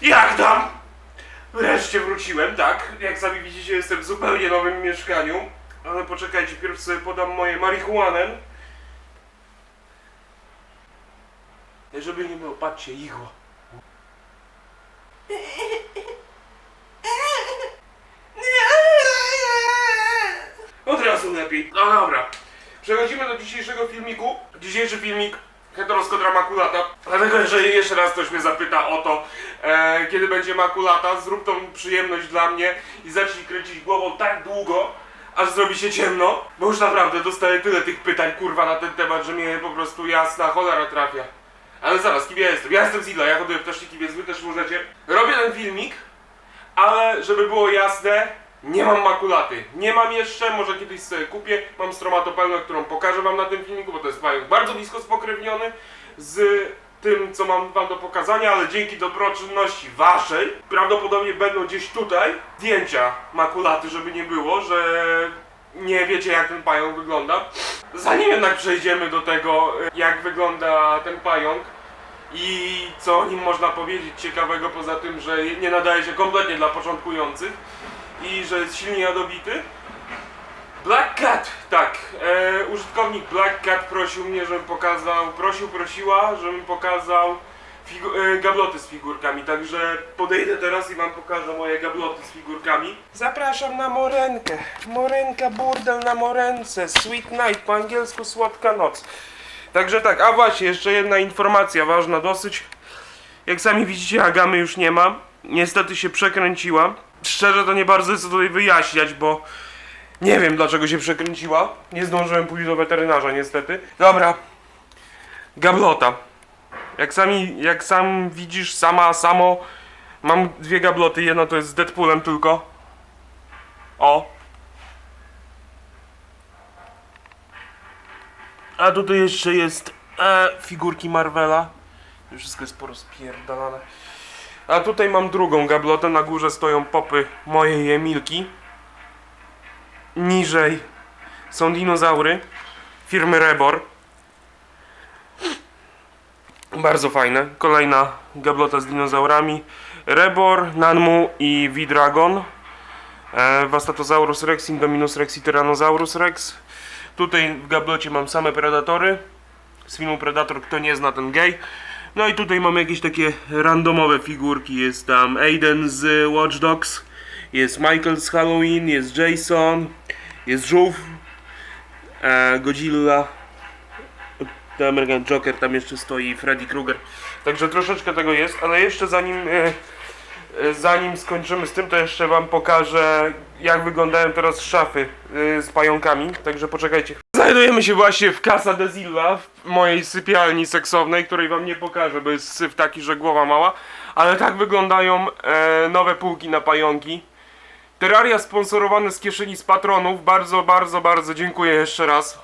Jak tam? Wreszcie wróciłem, tak? Jak sami widzicie, jestem w zupełnie nowym mieszkaniu. Ale poczekajcie, pierw sobie podam moje marihuanę. Żeby nie było, patrzcie, igła. Od razu lepiej. No dobra. Przechodzimy do dzisiejszego filmiku. Dzisiejszy filmik heteroskodramakulata. Dlatego jeżeli jeszcze raz ktoś mnie zapyta o to, e, kiedy będzie makulata, zrób tą przyjemność dla mnie i zacznij kręcić głową tak długo, aż zrobi się ciemno, bo już naprawdę dostaję tyle tych pytań, kurwa, na ten temat, że mnie po prostu jasna cholera trafia. Ale zaraz, kim ja jestem? Ja jestem Zidla, ja hoduję ptaszniki, więc wy też możecie. Robię ten filmik, ale żeby było jasne, nie mam makulaty. Nie mam jeszcze, może kiedyś sobie kupię. Mam stromatopelmę, którą pokażę wam na tym filmiku, bo to jest pająk bardzo blisko spokrewniony z tym, co mam wam do pokazania, ale dzięki dobroczynności waszej prawdopodobnie będą gdzieś tutaj zdjęcia makulaty, żeby nie było, że nie wiecie jak ten pająk wygląda. Zanim jednak przejdziemy do tego, jak wygląda ten pająk, i co o nim można powiedzieć ciekawego poza tym, że nie nadaje się kompletnie dla początkujących i że jest silnie jadowity? Black Cat, tak. E, użytkownik Black Cat prosił mnie, żebym pokazał, prosił, prosiła, żebym pokazał e, gabloty z figurkami, także podejdę teraz i wam pokażę moje gabloty z figurkami. Zapraszam na morenkę. Morenka burdel na morence. Sweet night, po angielsku słodka noc. Także tak, a właśnie, jeszcze jedna informacja ważna dosyć. Jak sami widzicie, Agamy już nie ma. Niestety się przekręciła. Szczerze to nie bardzo chcę tutaj wyjaśniać, bo nie wiem dlaczego się przekręciła. Nie zdążyłem pójść do weterynarza niestety. Dobra. Gablota. Jak sami, jak sam widzisz, sama, samo, mam dwie gabloty. Jedna to jest z Deadpoolem tylko. O. A tutaj jeszcze jest e, figurki Marvela. Wszystko jest porozpierdalane. A tutaj mam drugą gablotę. Na górze stoją popy mojej Emilki. Niżej są dinozaury firmy Rebor. Bardzo fajne. Kolejna gablota z dinozaurami. Rebor, Nanmu i V-Dragon. E, Vastatosaurus Rex, Indominus Rex i Tyrannosaurus Rex. Tutaj w gablocie mam same Predatory. Z filmu Predator, kto nie zna, ten gay. No i tutaj mamy jakieś takie randomowe figurki. Jest tam Aiden z Watch Dogs, jest Michael z Halloween, jest Jason, jest Żółw, e, Godzilla, The American Joker, tam jeszcze stoi Freddy Krueger. Także troszeczkę tego jest, ale jeszcze zanim, e, e, zanim skończymy z tym, to jeszcze wam pokażę, jak wyglądają teraz szafy e, z pająkami. Także poczekajcie. Znajdujemy się właśnie w Casa de Zilla, w mojej sypialni seksownej, której wam nie pokażę, bo jest syf taki, że głowa mała. Ale tak wyglądają e, nowe półki na pająki. Terraria sponsorowane z kieszeni z patronów. Bardzo, bardzo, bardzo dziękuję jeszcze raz.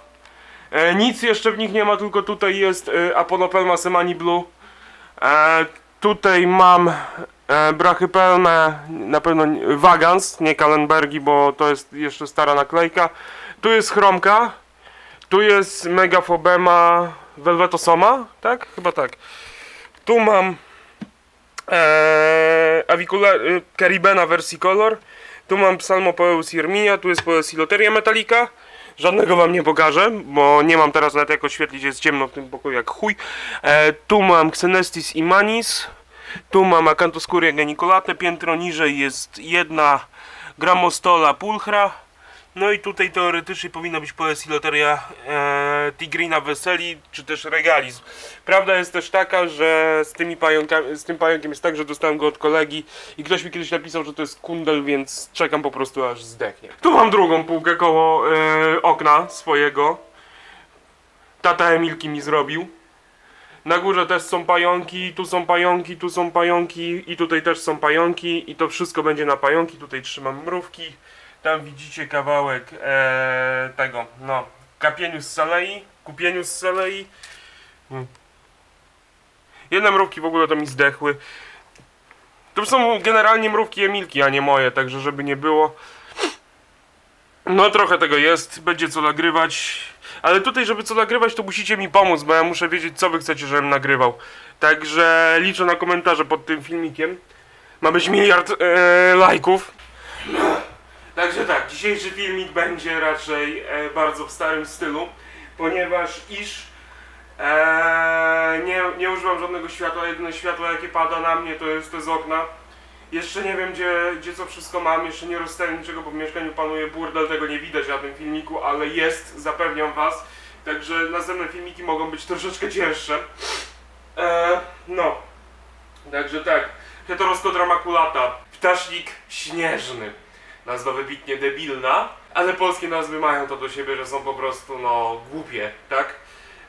E, nic jeszcze w nich nie ma, tylko tutaj jest e, Aponopelma Semani Blue. E, tutaj mam e, Brachypelmę, na pewno Vagans, nie Kalenbergi, bo to jest jeszcze stara naklejka. Tu jest Chromka. Tu jest Megafobema Velvetosoma, tak? Chyba tak. Tu mam e, Avicula e, Caribena. Tu mam Psalmopoeus Irminia, tu jest Poesiloteria Metallica. Żadnego wam nie pokażę, bo nie mam teraz nawet jak oświetlić, jest ciemno w tym pokoju jak chuj. E, tu mam Xenestis Imanis. Tu mam Acanthoscuria geniculate. Piętro niżej jest jedna Gramostola pulchra. No i tutaj teoretycznie powinna być Poesiloteria e, Tigrina Weseli, czy też Regalizm. Prawda jest też taka, że z, tymi z tym pająkiem jest tak, że dostałem go od kolegi i ktoś mi kiedyś napisał, że to jest kundel, więc czekam po prostu aż zdechnie. Tu mam drugą półkę koło e, okna swojego. Tata Emilki mi zrobił. Na górze też są pająki, tu są pająki, tu są pająki i tutaj też są pająki i to wszystko będzie na pająki. Tutaj trzymam mrówki. Tam widzicie kawałek e, tego, no, Capienius salei, Cupienius salei. Hmm. Jedne mrówki w ogóle to mi zdechły. To są generalnie mrówki Emilki, a nie moje, także żeby nie było. No trochę tego jest, będzie co nagrywać. Ale tutaj, żeby co nagrywać, to musicie mi pomóc, bo ja muszę wiedzieć, co wy chcecie, żebym nagrywał. Także liczę na komentarze pod tym filmikiem. Ma być miliard e, lajków. Także tak, dzisiejszy filmik będzie raczej e, bardzo w starym stylu, ponieważ iż e, nie, nie używam żadnego światła, jedyne światło jakie pada na mnie to jest to z okna. Jeszcze nie wiem gdzie, gdzie co wszystko mam, jeszcze nie rozstawiam niczego, bo w mieszkaniu panuje burdel, tego nie widać na tym filmiku, ale jest, zapewniam was. Także następne filmiki mogą być troszeczkę cięższe. E, no, także tak, heteroskodra makulata, ptasznik śnieżny. Nazwa wybitnie debilna, ale polskie nazwy mają to do siebie, że są po prostu, no, głupie, tak?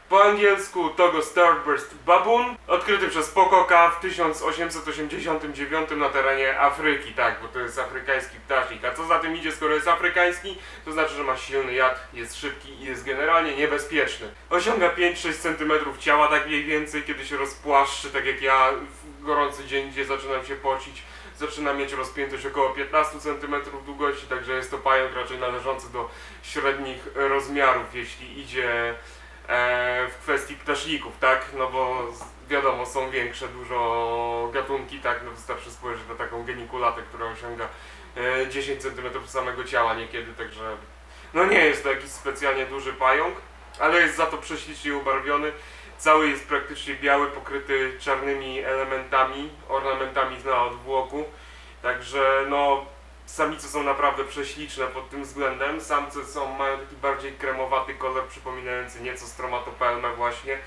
Po angielsku Togo Starburst Baboon, odkryty przez Pokoka w 1889 na terenie Afryki, tak, bo to jest afrykański ptasznik. A co za tym idzie, skoro jest afrykański, to znaczy, że ma silny jad, jest szybki i jest generalnie niebezpieczny. Osiąga 5-6 cm ciała, tak mniej więcej, kiedy się rozpłaszczy, tak jak ja w gorący dzień, gdzie zaczynam się pocić. Zaczyna mieć rozpiętość około 15 cm długości, także jest to pająk raczej należący do średnich rozmiarów, jeśli idzie e, w kwestii ptaszników, tak? No bo wiadomo, są większe dużo gatunki, tak? No wystarczy spojrzeć na taką genikulatę, która osiąga e, 10 cm samego ciała niekiedy, także no nie jest to jakiś specjalnie duży pająk, ale jest za to prześlicznie ubarwiony. Cały jest praktycznie biały, pokryty czarnymi elementami, ornamentami na odwłoku. Także no Samice są naprawdę prześliczne pod tym względem. Samce są, mają taki bardziej kremowaty kolor, przypominający nieco stromatopelmę właśnie.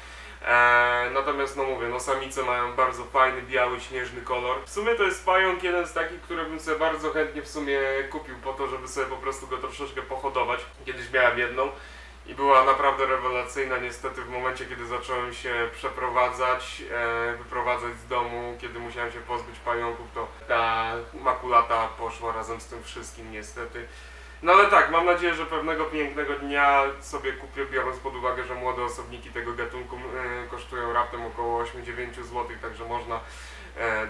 Eee, natomiast no mówię, no samice mają bardzo fajny, biały, śnieżny kolor. W sumie to jest pająk jeden z takich, który bym sobie bardzo chętnie w sumie kupił po to, żeby sobie po prostu go troszeczkę pohodować. Kiedyś miałem jedną i była naprawdę rewelacyjna. Niestety w momencie, kiedy zacząłem się przeprowadzać, e, wyprowadzać z domu, kiedy musiałem się pozbyć pająków, to ta makulata poszła razem z tym wszystkim niestety. No ale tak, mam nadzieję, że pewnego pięknego dnia sobie kupię, biorąc pod uwagę, że młode osobniki tego gatunku e, kosztują raptem około 8-9 zł, także można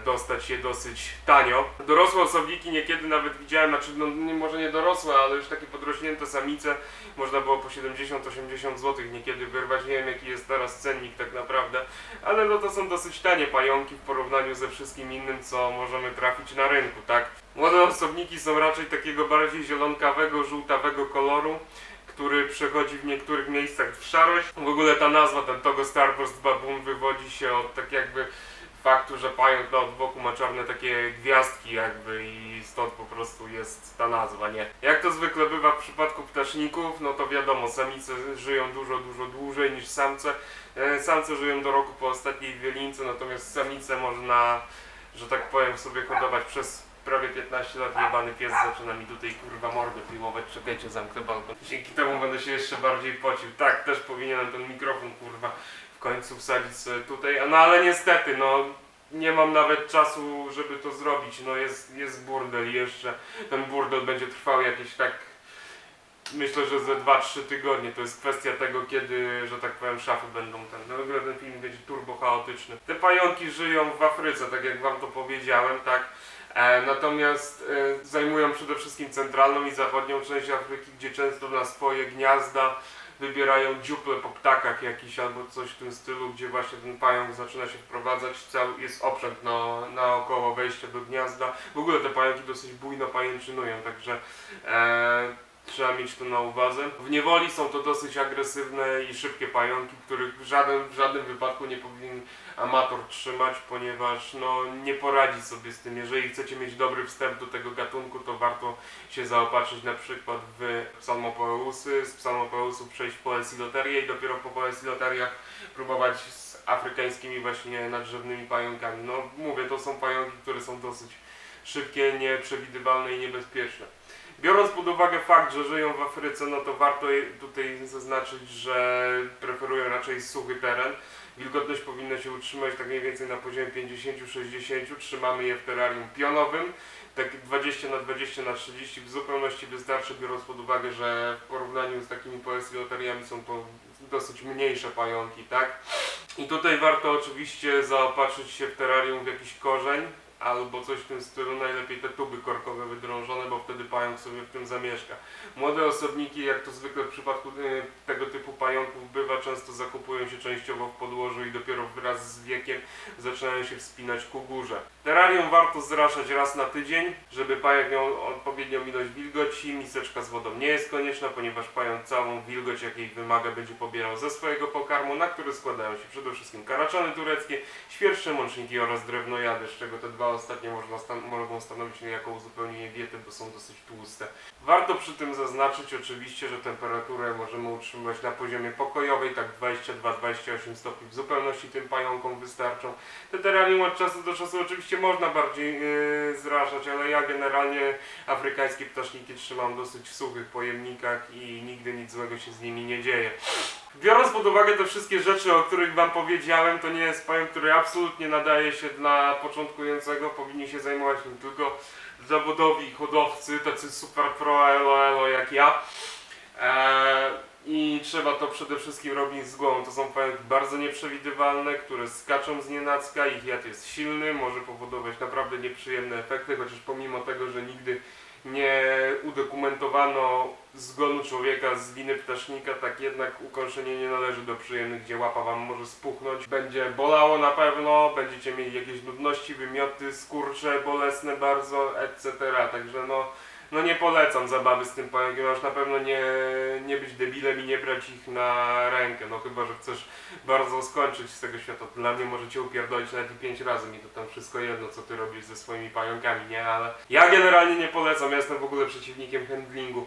dostać je dosyć tanio. Dorosłe osobniki niekiedy nawet widziałem, znaczy no, nie, może nie dorosłe, ale już takie podrośnięte samice, można było po 70-80 zł niekiedy wyrwać. Nie wiem jaki jest teraz cennik tak naprawdę, ale no to są dosyć tanie pająki w porównaniu ze wszystkim innym, co możemy trafić na rynku, tak? Młode osobniki są raczej takiego bardziej zielonkawego, żółtawego koloru, który przechodzi w niektórych miejscach w szarość. W ogóle ta nazwa, ten Togo Starburst Baboon, wywodzi się od tak jakby faktu, że pająk na odboku ma czarne takie gwiazdki jakby i stąd po prostu jest ta nazwa, nie? Jak to zwykle bywa w przypadku ptaszników, no to wiadomo, samice żyją dużo, dużo dłużej niż samce. E, Samce żyją do roku po ostatniej wielince, natomiast samice można, że tak powiem, sobie hodować przez prawie 15 lat. Jebany pies zaczyna mi tutaj kurwa mordę filmować. Czekajcie, zamknę balkon. Dzięki temu będę się jeszcze bardziej pocił. Tak, też powinienem ten mikrofon kurwa końcu wsadzić tutaj. No ale niestety, no nie mam nawet czasu, żeby to zrobić. No jest, jest burdel jeszcze. Ten burdel będzie trwał jakieś tak Myślę, że ze 2-3 tygodnie. To jest kwestia tego, kiedy, że tak powiem, szafy będą ten. No w ogóle ten film będzie turbo chaotyczny. Te pająki żyją w Afryce, tak jak wam to powiedziałem, tak. E, natomiast e, zajmują przede wszystkim centralną i zachodnią część Afryki, gdzie często na swoje gniazda wybierają dziuple po ptakach jakiś albo coś w tym stylu, gdzie właśnie ten pająk zaczyna się wprowadzać. Cały jest oprzęt na, naokoło wejścia do gniazda. W ogóle te pająki dosyć bujno pajęczynują, także e, Trzeba mieć to na uwadze. W niewoli są to dosyć agresywne i szybkie pająki, których w żadnym, w żadnym wypadku nie powinien amator trzymać, ponieważ no, nie poradzi sobie z tym. Jeżeli chcecie mieć dobry wstęp do tego gatunku, to warto się zaopatrzyć na przykład w psalmopoeusy, z psalmopeusów przejść w poesiloterię i dopiero po poesiloteriach próbować z afrykańskimi właśnie nadrzewnymi pająkami. No mówię, to są pająki, które są dosyć szybkie, nieprzewidywalne i niebezpieczne. Biorąc pod uwagę fakt, że żyją w Afryce, no to warto tutaj zaznaczyć, że preferują raczej suchy teren. Wilgotność powinna się utrzymać tak mniej więcej na poziomie 50-60. Trzymamy je w terrarium pionowym. Tak 20 na 20 na 30 w zupełności wystarczy, biorąc pod uwagę, że w porównaniu z takimi poesiloteriami są to dosyć mniejsze pająki, tak? I tutaj warto oczywiście zaopatrzyć się w terrarium w jakiś korzeń, albo coś w tym stylu, najlepiej te tuby korkowe wydrążone, bo wtedy pająk sobie w tym zamieszka. Młode osobniki, jak to zwykle w przypadku y, tego typu pająków bywa, często zakupują się częściowo w podłożu i dopiero wraz z wiekiem zaczynają się wspinać ku górze. Terrarium warto zraszać raz na tydzień, żeby pająk miał odpowiednią ilość wilgoci. Miseczka z wodą nie jest konieczna, ponieważ pająk całą wilgoć, jakiej wymaga, będzie pobierał ze swojego pokarmu, na który składają się przede wszystkim karaczany tureckie, świerszcze mączniki oraz drewnojady, z czego te dwa ostatnie można stan- mogą stanowić niejako uzupełnienie diety, bo są dosyć tłuste. Warto przy tym zaznaczyć oczywiście, że temperaturę możemy utrzymywać na poziomie pokojowej, tak 22-28 stopni w zupełności tym pająkom wystarczą. Te terrarium od czasu do czasu oczywiście można bardziej yy, zrażać, ale ja generalnie afrykańskie ptaszniki trzymam dosyć w suchych pojemnikach i nigdy nic złego się z nimi nie dzieje. Biorąc pod uwagę te wszystkie rzeczy, o których Wam powiedziałem, to nie jest pająk, który absolutnie nadaje się dla początkującego. Powinni się zajmować nim tylko zawodowi hodowcy, tacy super pro elo elo jak ja. Eee, I trzeba to przede wszystkim robić z głową. To są pająki bardzo nieprzewidywalne, które skaczą z nienacka, ich jad jest silny, może powodować naprawdę nieprzyjemne efekty, chociaż pomimo tego, że nigdy nie udokumentowano zgonu człowieka z winy ptasznika, tak jednak ukończenie nie należy do przyjemnych, gdzie łapa wam może spuchnąć. Będzie bolało na pewno, będziecie mieli jakieś nudności, wymioty, skurcze, bolesne bardzo, etc. Także no, no nie polecam zabawy z tym pająkiem, aż na pewno nie, nie być debilem i nie brać ich na rękę, no chyba, że chcesz bardzo skończyć z tego świata. Dla mnie możecie upierdolić nawet i pięć razy, mi to tam wszystko jedno, co ty robisz ze swoimi pająkami, nie? Ale ja generalnie nie polecam, ja jestem w ogóle przeciwnikiem handlingu.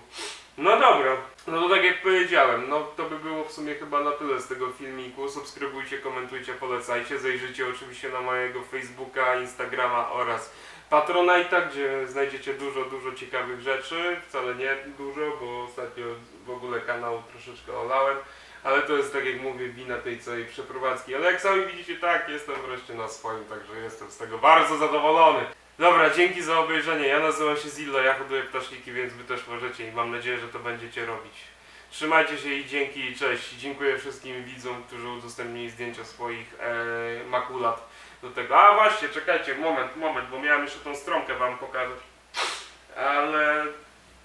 No dobra, no to tak jak powiedziałem, no to by było w sumie chyba na tyle z tego filmiku. Subskrybujcie, komentujcie, polecajcie. Zajrzyjcie oczywiście na mojego Facebooka, Instagrama oraz Patronite'a, gdzie znajdziecie dużo, dużo ciekawych rzeczy. Wcale nie dużo, bo ostatnio w ogóle kanał troszeczkę olałem. Ale to jest tak jak mówię, wina tej całej przeprowadzki. Ale jak sami widzicie, tak, jestem wreszcie na swoim, także jestem z tego bardzo zadowolony. Dobra, dzięki za obejrzenie. Ja nazywam się Zillo, ja hoduję ptaszniki, więc wy też możecie i mam nadzieję, że to będziecie robić. Trzymajcie się i dzięki i cześć. Dziękuję wszystkim widzom, którzy udostępnili zdjęcia swoich e, makulat do tego. A właśnie, czekajcie, moment, moment, bo miałem jeszcze tą stronkę wam pokazać. Ale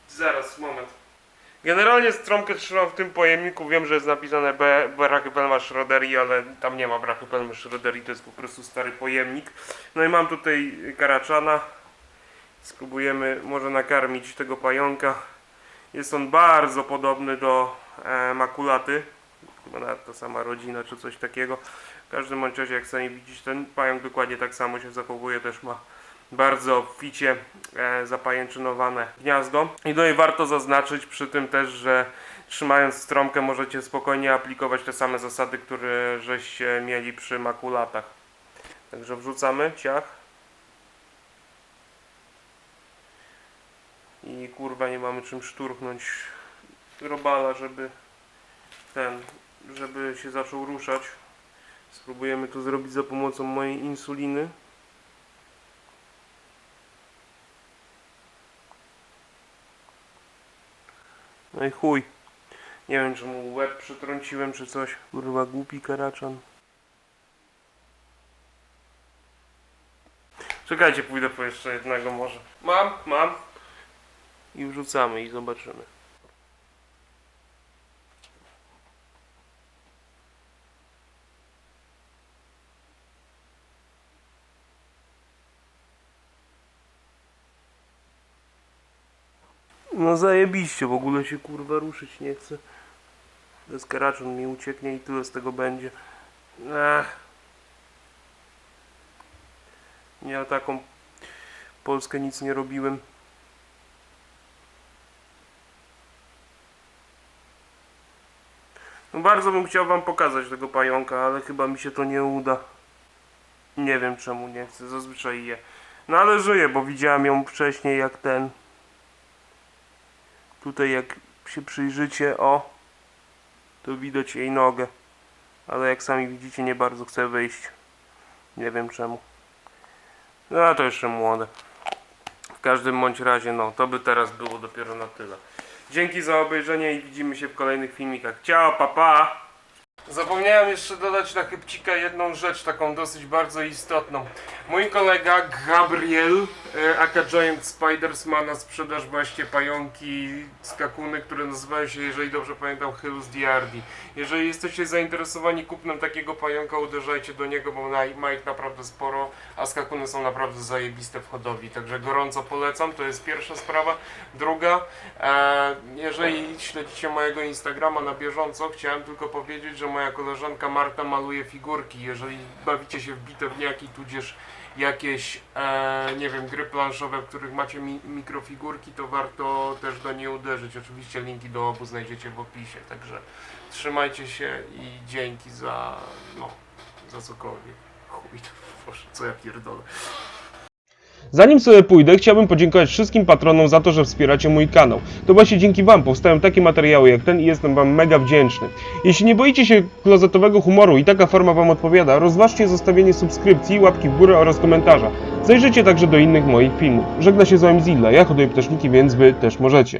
zaraz, moment. Generalnie stromkę trzymam w tym pojemniku. Wiem, że jest napisane B, Brachypelma Schroderi, ale tam nie ma Brachypelmy Schroderi, to jest po prostu stary pojemnik. No i mam tutaj karaczana. Spróbujemy może nakarmić tego pająka. Jest on bardzo podobny do e, makulaty. Chyba nawet ta sama rodzina czy coś takiego. W każdym bądź razie, jak sami widzicie, ten pająk dokładnie tak samo się zachowuje. Też ma bardzo obficie e, zapajęczynowane gniazdo. I no i warto zaznaczyć przy tym też, że trzymając stromkę możecie spokojnie aplikować te same zasady, które żeście mieli przy makulatach. Także wrzucamy ciach. I kurwa nie mamy czym szturchnąć robala, żeby ten, żeby się zaczął ruszać. Spróbujemy to zrobić za pomocą mojej insuliny. No i chuj. Nie wiem, czy mu łeb przytrąciłem, czy coś. Kurwa, głupi karaczan. Czekajcie, pójdę po jeszcze jednego może. Mam, mam. I wrzucamy i zobaczymy. No zajebiście, w ogóle się kurwa ruszyć nie chce. Deskaraczon mi ucieknie i tyle z tego będzie. Ech. Ja taką Polskę nic nie robiłem. No bardzo bym chciał wam pokazać tego pająka, ale chyba mi się to nie uda. Nie wiem czemu nie chcę, zazwyczaj je. No ale żyję, bo widziałem ją wcześniej jak ten. Tutaj jak się przyjrzycie, o, to widać jej nogę. Ale jak sami widzicie, nie bardzo chce wyjść. Nie wiem czemu. No a to jeszcze młode. W każdym bądź razie, no, to by teraz było dopiero na tyle. Dzięki za obejrzenie i widzimy się w kolejnych filmikach. Ciao, papa! Pa. Zapomniałem jeszcze dodać na chybcika jedną rzecz, taką dosyć bardzo istotną. Mój kolega Gabriel, e, aka Giant Spiders, ma na sprzedaż właśnie pająki skakuny, które nazywają się, jeżeli dobrze pamiętam, Hills Diardi. Jeżeli jesteście zainteresowani kupnem takiego pająka, uderzajcie do niego, bo ma ich naprawdę sporo, a skakuny są naprawdę zajebiste w hodowli. Także gorąco polecam, to jest pierwsza sprawa. Druga, e, jeżeli śledzicie mojego Instagrama na bieżąco, chciałem tylko powiedzieć, że moja koleżanka Marta maluje figurki. Jeżeli bawicie się w bitewniaki, tudzież jakieś, e, nie wiem, gry planszowe, w których macie mi mikrofigurki, to warto też do niej uderzyć. Oczywiście linki do obu znajdziecie w opisie, także trzymajcie się i dzięki za, no, za cokolwiek. Chuj, Boże, co ja pierdolę. Zanim sobie pójdę, chciałbym podziękować wszystkim patronom za to, że wspieracie mój kanał. To właśnie dzięki Wam powstają takie materiały jak ten i jestem Wam mega wdzięczny. Jeśli nie boicie się klozetowego humoru i taka forma Wam odpowiada, rozważcie zostawienie subskrypcji, łapki w górę oraz komentarza. Zajrzyjcie także do innych moich filmów. Żegna się z Wami Zilla, ja hoduję ptaszniki, więc Wy też możecie.